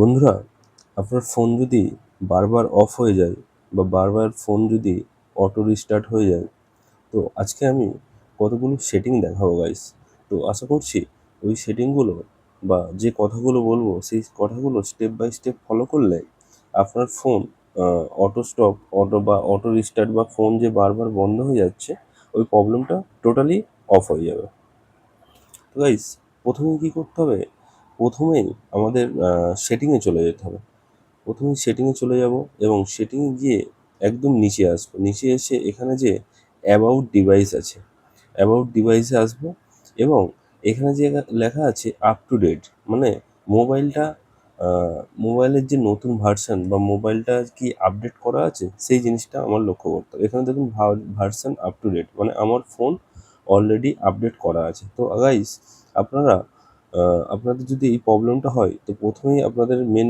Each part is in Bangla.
বন্ধুরা, আপনার ফোন যদি বারবার অফ হয়ে যায় বা বারবার ফোন যদি অটো রিস্টার্ট হয়ে যায়, তো আজকে আমি কতগুলো সেটিং দেখাবো গাইস তো আশা করছি ওই সেটিংগুলো বা যে কথাগুলো বলব, সেই কথাগুলো স্টেপ বাই স্টেপ ফলো করলে আপনার ফোন অটো স্টপ অটো বা অটো রিস্টার্ট বা ফোন যে বারবার বন্ধ হয়ে যাচ্ছে, ওই প্রবলেমটা টোটালি অফ হয়ে যাবে। তো গাইস প্রথমে কী করতে হবে? প্রথমেই আমাদের সেটিংয়ে চলে যেতে হবে। প্রথমেই সেটিংয়ে চলে যাব এবং সেটিংয়ে গিয়ে একদম নিচে আসব। নিচে এসে এখানে যে অ্যাবাউট ডিভাইস আছে অ্যাবাউট ডিভাইসে আসব এবং এখানে যে লেখা আছে আপ টু ডেট মানে মোবাইলটা মোবাইলের যে নতুন ভার্সান বা মোবাইলটা কি আপডেট করা আছে, সেই জিনিসটা আমার লক্ষ্য করতে হবে। এখানে দেখুন ভার্সান আপ টু ডেট মানে আমার ফোন অলরেডি আপডেট করা আছে। তো গাইস আপনারা আপনাদের যদি এই প্রবলেমটা হয়, তো প্রথমেই আপনাদের মেন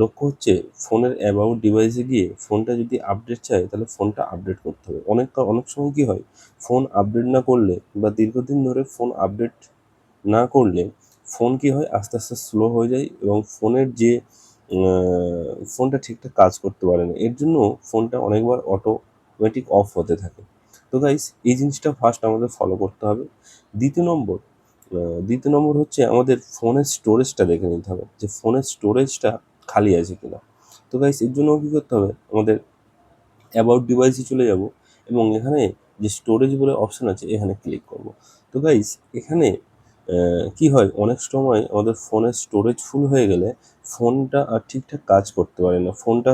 লক্ষ্য হচ্ছে ফোনের অ্যাবাউট ডিভাইসে গিয়ে ফোনটা যদি আপডেট চায়, তাহলে ফোনটা আপডেট করতে হবে। অনেক অনেক সময় কী হয় ফোন আপডেট না করলে বা দীর্ঘদিন ধরে ফোন আপডেট না করলে ফোন কী হয়, আস্তে আস্তে স্লো হয়ে যায় এবং ফোনের যে ফোনটা ঠিকঠাক কাজ করতে পারে না। এর জন্য ফোনটা অনেকবার অটোমেটিক অফ হতে থাকে। তো গাইস এই জিনিসটা ফার্স্ট আমাদের ফলো করতে হবে। দ্বিতীয় নম্বর দ্বিতীয় নম্বর হচ্ছে আমাদের ফোনের স্টোরেজটা দেখে নিতে হবে যে ফোনের স্টোরেজটা খালি আছে কিনা। তো গাইস এর জন্য কী করতে হবে? আমাদের অ্যাবাউট ডিভাইসে চলে যাব এবং এখানে যে স্টোরেজ বলে অপশান আছে, এখানে ক্লিক করব। তো গাইস এখানে কি হয়? অনেক সময় আমাদের ফোনের স্টোরেজ ফুল হয়ে গেলে ফোনটা আর ঠিকঠাক কাজ করতে পারে না। ফোনটা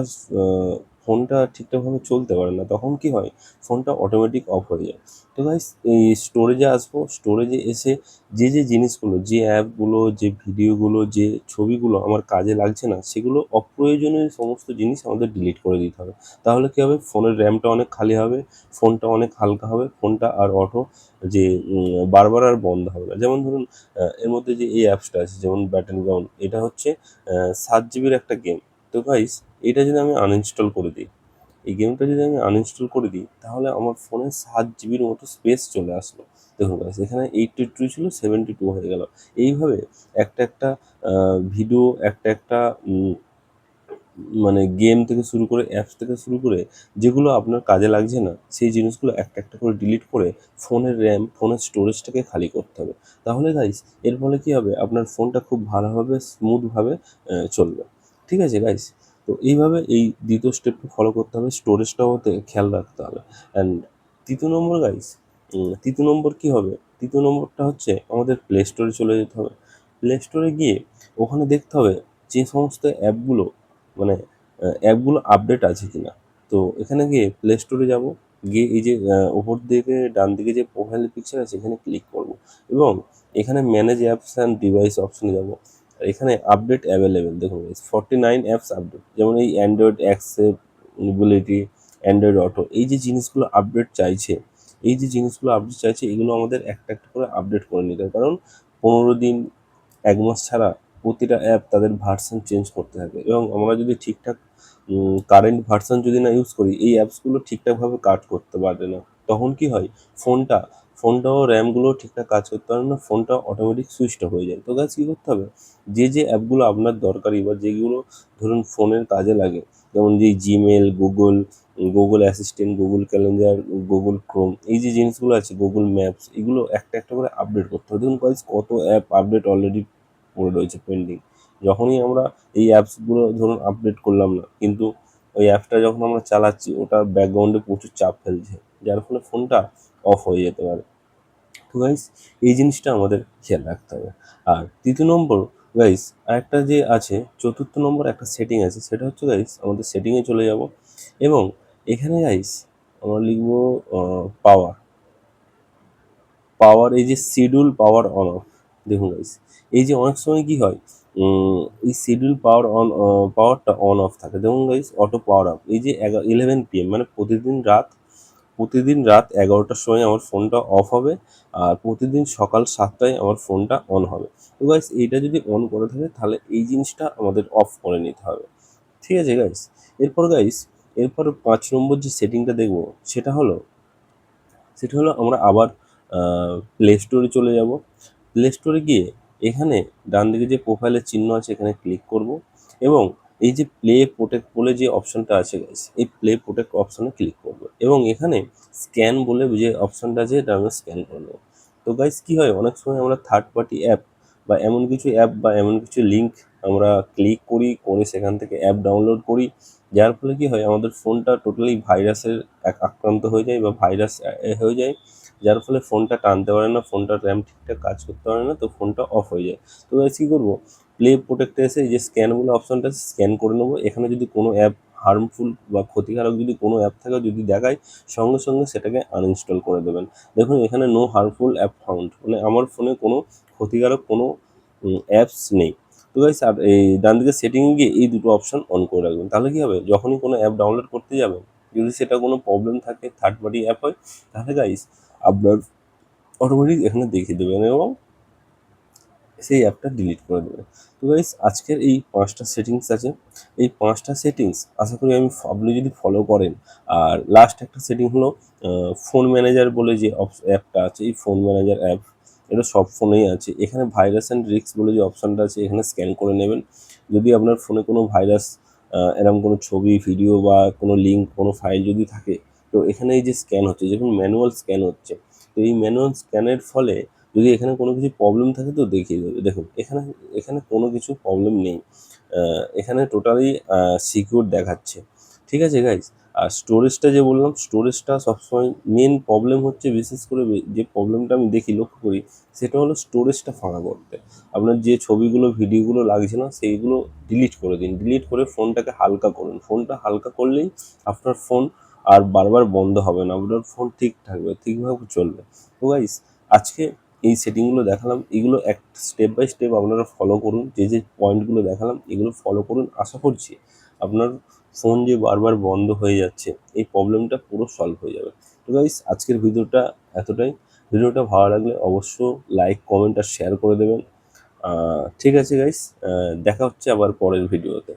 ফোনটা ঠিকঠাকভাবে চলতে পারে না, তখন কি হয়? ফোনটা অটোমেটিক অফ হয়ে যায়। তো গাইস এই স্টোরেজে আসব স্টোরেজে এসে যে যে জিনিসগুলো, যে অ্যাপগুলো, যে ভিডিওগুলো, যে ছবিগুলো আমার কাজে লাগছে না, সেগুলো অপ্রয়োজনীয় সমস্ত জিনিস আমাদের ডিলিট করে দিতে হবে। তাহলে কী হবে? ফোনের র্যামটা অনেক খালি হবে, ফোনটা অনেক হালকা হবে, ফোনটা আর অটো যে বারবার আর বন্ধ হবে না। যেমন ধরুন এর মধ্যে যে এই অ্যাপসটা আছে, যেমন ব্যাটেল গ্রাউন্ড এটা হচ্ছে সাত জিবির একটা গেম তো গাইস এটা যদি আমি আনইনস্টল করে দিই, এই গেমটা যদি আমি আনইনস্টল করে দিই, তাহলে আমার ফোনে সাত জিবির মতো স্পেস চলে আসলো। দেখুন গাইস এখানে এইটটি টু ছিল সেভেন্টি টু হয়ে গেল। এইভাবে একটা একটা ভিডিও একটা একটা মানে গেম থেকে শুরু করে অ্যাপস থেকে শুরু করে যেগুলো আপনার কাজে লাগছে না, সেই জিনিসগুলো একটা একটা করে ডিলিট করে ফোনের র্যাম ফোনের স্টোরেজটাকে খালি করতে হবে। তাহলে গাইস এর ফলে কী হবে? আপনার ফোনটা খুব ভালোভাবে স্মুথভাবে চলবে। ঠিক আছে গাইস তো এইভাবে এই দ্বিতীয় স্টেপটা ফলো করতে হবে। স্টোরেজটাও খেয়াল রাখতে হবে। অ্যান্ড তৃতীয় নম্বর গাইস তৃতীয় নম্বর কী হবে? তৃতীয় নম্বরটা হচ্ছে আমাদের প্লে স্টোরে চলে যেতে হবে। প্লে স্টোরে গিয়ে ওখানে দেখতে হবে যে সমস্ত অ্যাপগুলো মানে অ্যাপগুলো আপডেট আছে কি না তো এখানে গিয়ে প্লে স্টোরে যাব। গিয়ে এই যে ওপর দিকে, ডান দিকে যে প্রোফাইল পিকচার আছে, এখানে ক্লিক করব। এবং এখানে ম্যানেজ অ্যাপস অ্যান্ড ডিভাইস অপশনে যাব। এখানে আপডেট অ্যাভেলেবেল দেখুন ফর্টি নাইন অ্যাপস আপডেট যেমন এই অ্যান্ড্রয়েড অ্যাক্সেবিলিটি অ্যান্ড্রয়েড অটো এই যে জিনিসগুলো আপডেট চাইছে, এই যে জিনিসগুলো আপডেট চাইছে, এগুলো আমাদের একটা একটা করে আপডেট করে নিতে হবে। কারণ পনেরো দিন, এক মাস ছাড়া প্রতিটা অ্যাপ তাদের ভার্সন চেঞ্জ করতে থাকে এবং আমরা যদি ঠিকঠাক কারেন্ট ভার্সন যদি না ইউজ করি, এই অ্যাপসগুলো ঠিকঠাকভাবে কাজ করতে পারবে না। তখন কি হয়? ফোনটা ফোনটাও র্যামগুলো ঠিকঠাক কাজ করতে পারে না, ফোনটা অটোমেটিক সুইচ অফ হয়ে যায়। তো গাছ কী করতে হবে? যে যে অ্যাপগুলো আপনার দরকারি বা যেগুলো ধরুন ফোনের কাজে লাগে, যেমন যে Gmail Google Google Assistant Google Calendar Google Chrome এই যে জিনিসগুলো আছে গুগল ম্যাপস এগুলো একটা একটা করে আপডেট করতে হবে। দেখুন গাইজ কত অ্যাপ আপডেট অলরেডি পড়ে রয়েছে পেন্ডিং যখনই আমরা এই অ্যাপসগুলো ধরুন আপডেট করলাম না, কিন্তু ওই অ্যাপটা যখন আমরা চালাচ্ছি ওটা ব্যাকগ্রাউন্ডে প্রচুর চাপ ফেলছে। যার ফলে ফোনটা অফ হয়ে যেতে পারে। তো গাইস এই জিনিসটা আমাদের খেয়াল রাখতে হবে। আর তৃতীয় নম্বর গাইস আরেকটা যে আছে, চতুর্থ নম্বর একটা সেটিং আছে, সেটা হচ্ছে গাইস আমাদের সেটিংয়ে চলে যাব। এবং এখানে গাইস আমরা লিখব পাওয়ার পাওয়ার এই যে শিডিউল পাওয়ার অন অফ দেখুন গাইস এই যে অনেক সময় কি হয় এই শিডিউল পাওয়ার অন পাওয়ারটা অন অফ থাকে। দেখুন গাইস অটো পাওয়ার অফ এই যে ইলেভেন পিএম মানে প্রতিদিন রাত প্রতিদিন রাত এগারোটার সময় আমার ফোনটা অফ হবে আর প্রতিদিন সকাল সাতটায় আমার ফোনটা অন হবে। তো গাইস এইটা যদি অন করে থাকে, তাহলে এই জিনিসটা আমাদের অফ করে নিতে হবে। ঠিক আছে গাইস এরপর গাইস এরপর পাঁচ নম্বর যে সেটিংটা দেখব, সেটা হলো সেটা হলো আমরা আবার প্লে স্টোরে চলে যাব। প্লে স্টোরে গিয়ে এখানে ডান দিকে যে প্রোফাইলের চিহ্ন আছে, এখানে ক্লিক করব এবং এই যে প্লে প্রোটেক্ট বলে যে অপশনটা আছে গাইস এই প্লে প্রোটেক্ট অপশনে ক্লিক করব। এবং এখানে স্ক্যান বলে যে অপশনটা আছে, এটা আমরা স্ক্যান করে নেব। তো গাইস কী হয়? অনেক সময় আমরা থার্ড পার্টি অ্যাপ বা এমন কিছু অ্যাপ বা এমন কিছু লিঙ্ক আমরা ক্লিক করি, করে সেখান থেকে অ্যাপ ডাউনলোড করি। যার ফলে কী হয়? আমাদের ফোনটা টোটালি ভাইরাসের এক- আক্রান্ত হয়ে যায় বা ভাইরাস হয়ে যায়। যার ফলে ফোনটা টানতে পারে না ফোনটার র্যাম ঠিকঠাক কাজ করতে পারে না, তো ফোনটা অফ হয়ে যায়। তো গাইস কী করব? প্লে প্রোটেক্টে এসে যে স্ক্যান বলে অপশনটা স্ক্যান করে নেব। এখানে যদি কোনো অ্যাপ হার্মফুল বা ক্ষতিকারক যদি কোনো অ্যাপ থাকে, যদি দেখায়, সঙ্গে সঙ্গে সেটাকে আনইনস্টল করে দেবেন। দেখুন, এখানে নো হার্মফুল অ্যাপ ফাউন্ড মানে আমার ফোনে কোনো ক্ষতিকারক কোনো অ্যাপস নেই। তো গাইস আর এই ডান দিকে সেটিংয়ে গিয়ে এই দুটো অপশন অন করে রাখবেন। তাহলে কী হবে? যখনই কোনো অ্যাপ ডাউনলোড করতে যাবেন, যদি সেটা কোনো প্রবলেম থাকে থার্ড পার্টি অ্যাপ হয়, তাহলে গাইস আপনার অটোমেটিক এখানে দেখিয়ে দেবেন এবং সেই অ্যাপটা ডিলিট করে দেবে। তো গাইস আজকের এই পাঁচটা সেটিংস আছে। এই পাঁচটা সেটিংস আশা করি আমি আপনি যদি ফলো করেন, আর লাস্ট একটা সেটিং হলো ফোন ম্যানেজার বলে যে অ্যাপটা আছে, এই ফোন ম্যানেজার অ্যাপ এটা সব ফোনেই আছে। এখানে ভাইরাস অ্যান্ড রিস্ক বলে যে অপশানটা আছে, এখানে স্ক্যান করে নেবেন। যদি আপনার ফোনে কোনো ভাইরাস এরকম কোনো ছবি ভিডিও বা কোনো লিঙ্ক কোনো ফাইল যদি থাকে, তো এখানে এই যে স্ক্যান হচ্ছে যখন ম্যানুয়াল স্ক্যান হচ্ছে। তো এই ম্যানুয়াল স্ক্যানের ফলে যদি এখানে কোনো কিছু প্রবলেম থাকে তো দেখিয়ে দেবে দেখুন, এখানে এখানে কোনো কিছু প্রবলেম নেই। এখানে টোটালি সিকিউর দেখাচ্ছে। ঠিক আছে গাইজ আর স্টোরেজটা যে বললাম স্টোরেজটা সবসময় মেন প্রবলেম হচ্ছে বিশেষ করে যে প্রবলেমটা আমি দেখি, লক্ষ্য করি, সেটা হলো স্টোরেজটা ফাঁকা করতে। আপনার যে ছবিগুলো, ভিডিওগুলো লাগছে না, সেইগুলো ডিলিট করে দিন। ডিলিট করে ফোনটাকে হালকা করুন। ফোনটা হালকা করলেই আপনার ফোন আর বারবার বন্ধ হবে না। আপনার ফোন ঠিক থাকবে, ঠিকভাবে চলবে। তো গাইস আজকে এই সেটিংগুলো দেখালাম, এগুলো এক স্টেপ বাই স্টেপ আপনারা ফলো করুন, যে যে পয়েন্টগুলো দেখালাম, এগুলো ফলো করুন। আশা করছি আপনার ফোন যে বারবার বন্ধ হয়ে যাচ্ছে, এই প্রবলেমটা পুরো সলভ হয়ে যাবে। তো গাইস আজকের ভিডিওটা এতটাই। ভিডিওটা ভালো লাগলে অবশ্য লাইক কমেন্ট আর শেয়ার করে দেবেন। ঠিক আছে গাইস দেখা হচ্ছে আবার পরের ভিডিওতে।